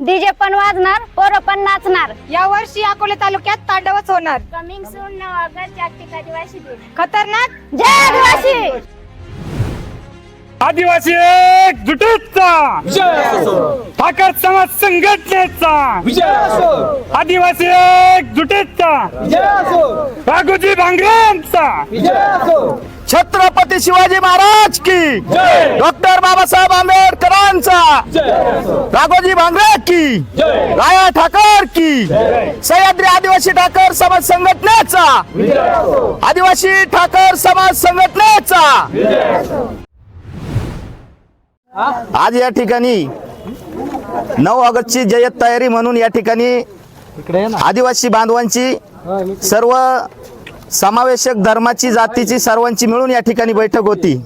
DJ पण वाजणार पोरं पण नाचणार. या वर्षी अकोले तालुक्यात तांडवच होणार. कमिंग सून नऊ ऑगस्ट जागतिक आदिवासी दिन. खतरनाक? जय आदिवासी! आदिवासी एकजुटीचा ठाकर समाज संघटनेचा. आदिवासी एकजुटीचा राघोजी छत्रपती शिवाजी महाराज की डॉक्टर बाबासाहेब आंबेडकरांचा. राघोजी भांगरे की राया ठाकर की सह्याद्री आदिवासी ठाकर समाज संघटनेचा. आदिवासी ठाकर समाज संघटनेचा. आज या ठिकाणी नऊ ऑगस्टची जय्यत तयारी म्हणून या ठिकाणी आदिवासी बांधवांची सर्व समावेशक धर्माची जातीची सर्वांची मिळून या ठिकाणी बैठक होती.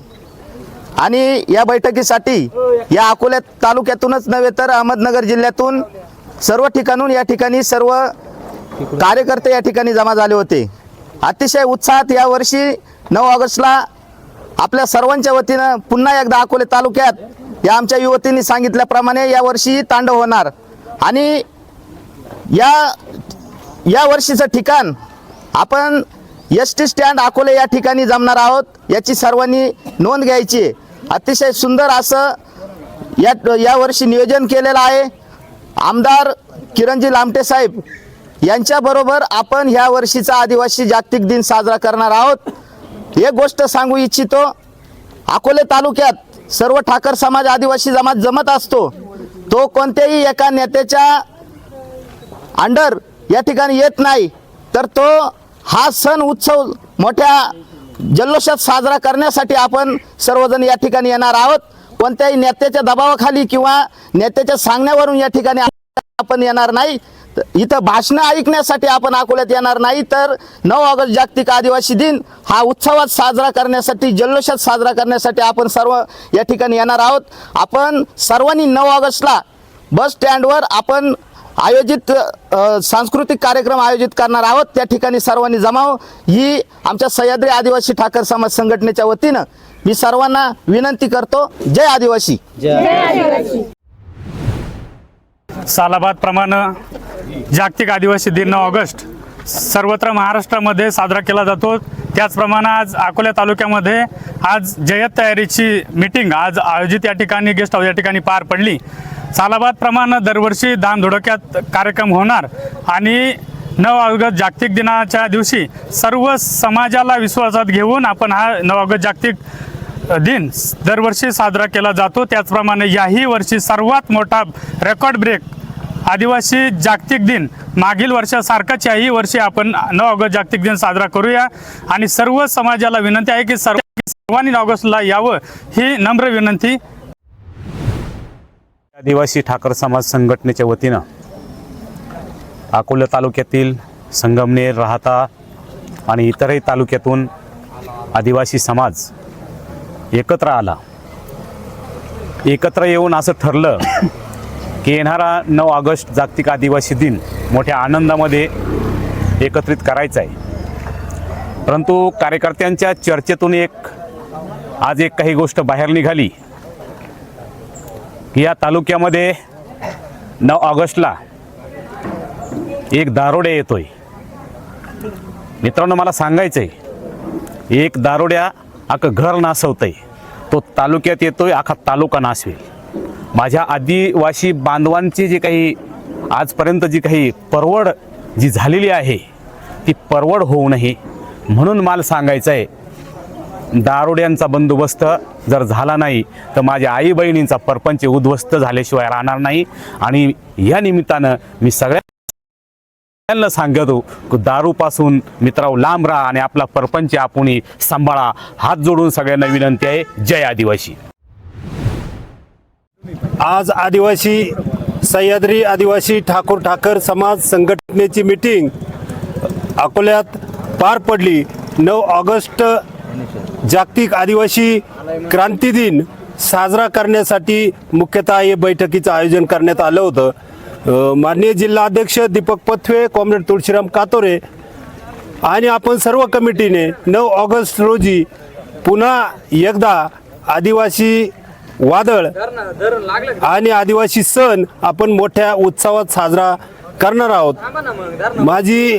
आणि या बैठकीसाठी या अकोल्या तालुक्यातूनच नव्हे तर अहमदनगर जिल्ह्यातून सर्व ठिकाणून या ठिकाणी सर्व कार्यकर्ते या ठिकाणी जमा झाले होते. अतिशय उत्साहात या वर्षी नऊ ऑगस्टला आपल्या सर्वांच्या वतीनं पुन्हा एकदा अकोले तालुक्यात या आमच्या युवतींनी सांगितल्याप्रमाणे या वर्षी तांडव होणार. आणि या या वर्षीचं ठिकाण आपण एस टी स्टँड अकोले या ठिकाणी जमणार आहोत. याची सर्वांनी नोंद घ्यायची. अतिशय सुंदर असं या या वर्षी नियोजन केलेलं आहे. आमदार किरणजी लामटे साहेब यांच्याबरोबर आपण ह्या वर्षीचा आदिवासी जागतिक दिन साजरा करणार आहोत. एक गोष्ट सांगू इच्छितो अकोले तालुक्यात सर्व ठाकर समाज आदिवासी जमात जमत असतो. तो कोणत्याही एका नेत्याच्या अंडर या ठिकाणी येत नाही. तर तो हा सण उत्सव मोठ्या जल्लोषात साजरा करण्यासाठी आपण सर्वजण या ठिकाणी येणार आहोत. कोणत्याही नेत्याच्या दबावाखाली किंवा नेत्याच्या सांगण्यावरून या ठिकाणी आपण येणार नाही. इथं भाषणं ऐकण्यासाठी आपण अकोल्यात येणार नाही. तर नऊ ऑगस्ट जागतिक आदिवासी दिन हा उत्सवात साजरा करण्यासाठी जल्लोषात साजरा करण्यासाठी आपण सर्व या ठिकाणी येणार आहोत. आपण सर्वांनी नऊ ऑगस्टला बस स्टँडवर आपण आयोजित सांस्कृतिक कार्यक्रम आयोजित करणार आहोत. त्या ठिकाणी सर्वांनी जमाव ही आमच्या सह्याद्री आदिवासी ठाकर समाज संघटनेच्या वतीनं मी सर्वांना विनंती करतो. जय आदिवासी. सालाबाद प्रमाणे जागतिक आदिवासी दिन नऊ ऑगस्ट सर्वत्र महाराष्ट्रामध्ये साजरा केला जातो. त्याचप्रमाणे आज अकोला तालुक्यामध्ये आज जयत तयारीची मीटिंग आज आयोजित या ठिकाणी गेस्ट हाऊस या ठिकाणी पार पडली. सालाबादप्रमाणे दरवर्षी दरवर्षी धामधुडक्यात कार्यक्रम होणार आणि नव अवगत जागतिक दिनाच्या दिवशी सर्व समाजाला विश्वासात घेऊन आपण हा नव अवगत जागतिक दिन दरवर्षी साजरा केला जातो. त्याचप्रमाणे याही वर्षी सर्वात मोठा रेकॉर्ड ब्रेक आदिवासी जागतिक दिन. मागील वर्षासारखाच याही वर्षी आपण नऊ ऑगस्ट जागतिक दिन साजरा करूया. आणि सर्व समाजाला विनंती आहे की सर्व सर्वांनी ऑगस्टला यावं ही नम्र विनंती. आदिवासी ठाकर समाज संघटनेच्या वतीनं अकोला तालुक्यातील संगमनेर राहता आणि इतरही तालुक्यातून आदिवासी समाज एकत्र आला. एकत्र येऊन असं ठरलं की येणारा नऊ ऑगस्ट जागतिक आदिवासी दिन मोठ्या आनंदामध्ये एकत्रित करायचा आहे. परंतु कार्यकर्त्यांच्या चर्चेतून एक आज एक काही गोष्ट बाहेर निघाली. की या तालुक्यामध्ये नऊ ऑगस्टला एक दारोड्या येतोय. मित्रांनो मला सांगायचं आहे एक दारोड्या अख्खं घर नासवतंय. तो तालुक्यात येतोय अख्खा तालुका नासवेल. माझ्या आदिवासी बांधवांची जी काही आजपर्यंत जी काही परवड जी झालेली आहे ती परवड होऊ नये म्हणून मला सांगायचं आहे दारुड्यांचा बंदोबस्त जर झाला नाही तर माझ्या आई बहिणींचा परपंच उद्ध्वस्त झाल्याशिवाय राहणार नाही आणि या निमित्तानं मी सगळ्यांना सांगतो की दारूपासून मित्राव लांब राहा आणि आपला परपंच आपण सांभाळा. हात जोडून सगळ्यांना विनंती आहे जय आदिवासी. आज आदिवासी सह्याद्री आदिवासी ठाकूर ठाकर समाज संघटनेची मीटिंग अकोल्यात पार पडली. नऊ ऑगस्ट जागतिक आदिवासी क्रांती दिन साजरा करण्यासाठी मुख्यतः हे बैठकीचं आयोजन करण्यात आलं होतं. माननीय जिल्हाध्यक्ष दीपक पथवे कॉम्रेड तुळशीराम कातोरे आणि आपण सर्व कमिटीने नऊ ऑगस्ट रोजी पुन्हा एकदा आदिवासी वादळ आणि आदिवासी सण आपण मोठ्या उत्सवात साजरा करणार आहोत. माझी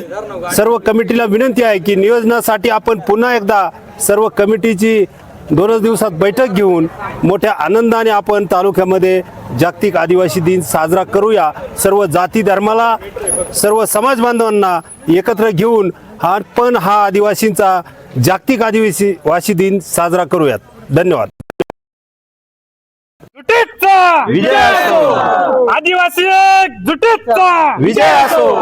सर्व कमिटीला विनंती आहे की नियोजनासाठी आपण पुन्हा एकदा सर्व कमिटीची दोनच दिवसात बैठक घेऊन मोठ्या आनंदाने आपण तालुक्यामध्ये जागतिक आदिवासी दिन साजरा करूया. सर्व जाती धर्माला सर्व समाज बांधवांना एकत्र घेऊन हा पण हा आदिवासींचा जागतिक आदिवासी वासी दिन साजरा करूयात. धन्यवाद. आदिवासी एक जुटीचा. विजय असो.